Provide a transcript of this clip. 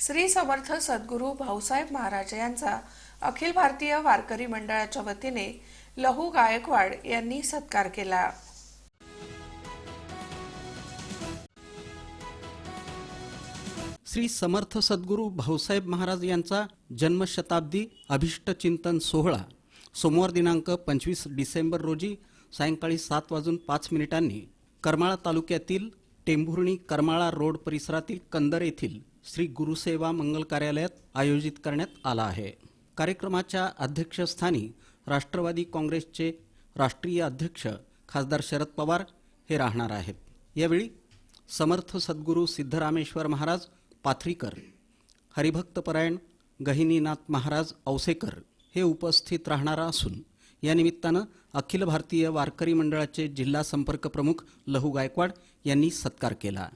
श्री समर्थ सद्गुरू भाऊसाहेब महाराज यांचा अखिल भारतीय वारकरी मंडळाच्या वतीने लहू गायकवाड यांनी सत्कार केला. श्री समर्थ सद्गुरू भाऊसाहेब महाराज यांचा जन्मशताब्दी अभिष्ट चिंतन सोहळा सोमवार दिनांक पंचवीस डिसेंबर रोजी सायंकाळी सात वाजून पाच मिनिटांनी करमाळा तालुक्यातील टेंभुर्णी करमाळा रोड परिसरातील कंदर येथील श्री गुरुसेवा मंगल कार्यालयात आयोजित करण्यात आला आहे. कार्यक्रमाच्या अध्यक्षस्थानी राष्ट्रवादी काँग्रेसचे राष्ट्रीय अध्यक्ष खासदार शरद पवार हे राहणार आहेत. यावेळी समर्थ सद्गुरू सिद्धरामेश्वर महाराज पाथरीकर हरिभक्तपरायण गहिनीनाथ महाराज औसेकर हे उपस्थित राहणार असून या निमित्तानं अखिल भारतीय वारकरी मंडळाचे जिल्हा संपर्क प्रमुख लहू गायकवाड यांनी सत्कार केला.